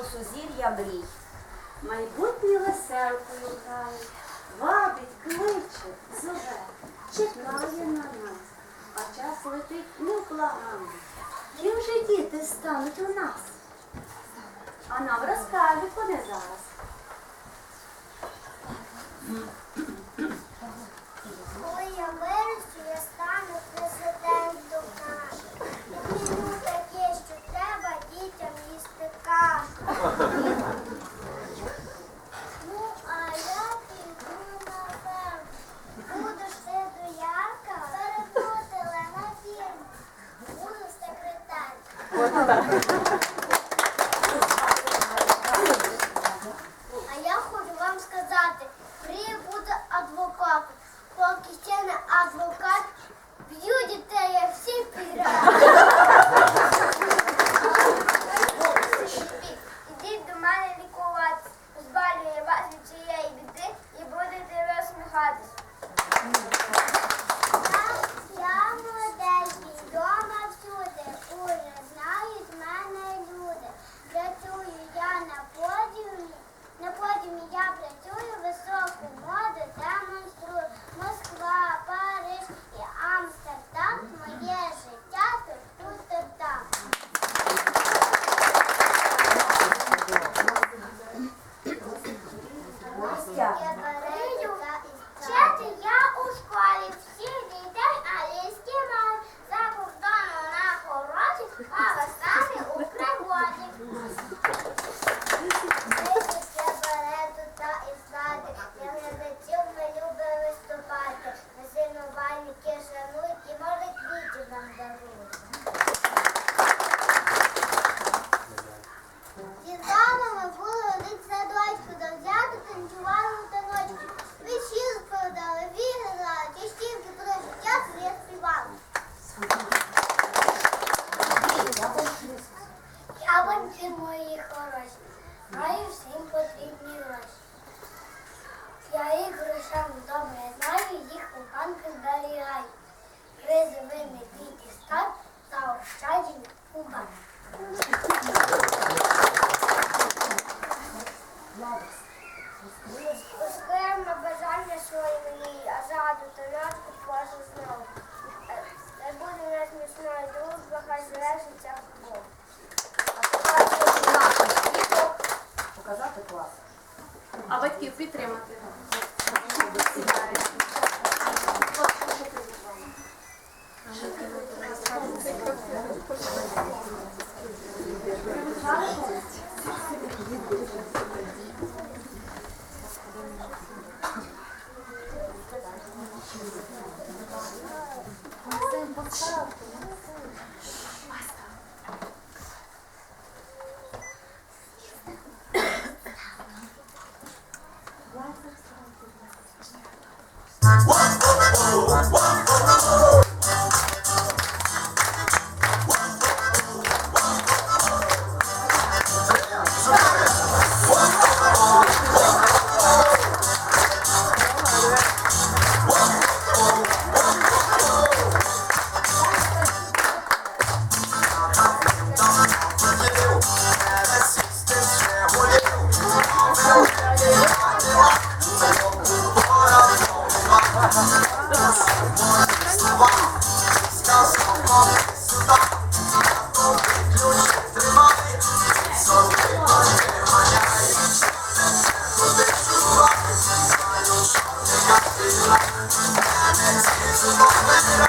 у сузір'я мрій. Майбутнє веселкою грає, вабить, кличе, зове, чекає на нас, а час летить невплагано. Ким же діти стануть у нас? А нам розкаже, куди зараз. Дякую. Яблуньки мої хороші, маю всім потрібні гроші. Я їх грошам добре знаю, їх у банки зберігаю. Призови не бійте став та ощадінь у банк. поставте. I'm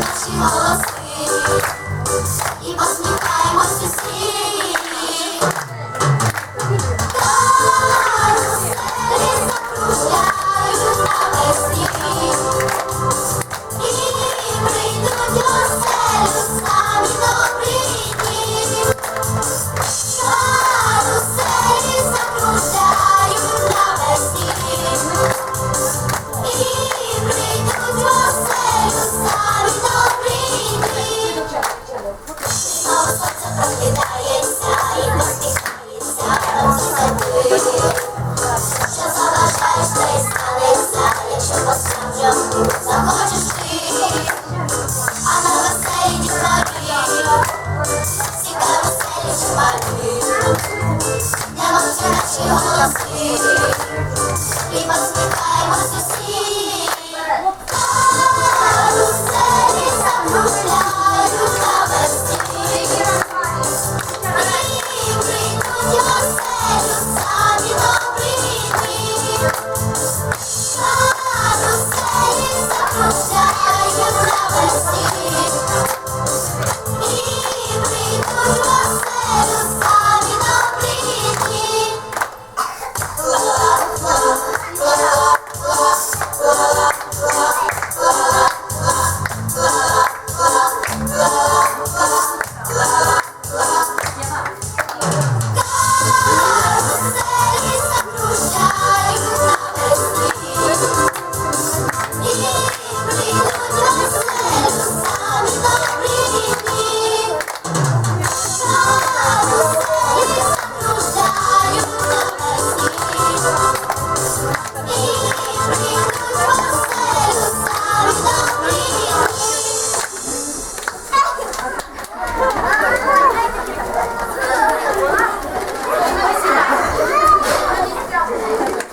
잊지 마세요 이 밤이 і поспіваємо сусід.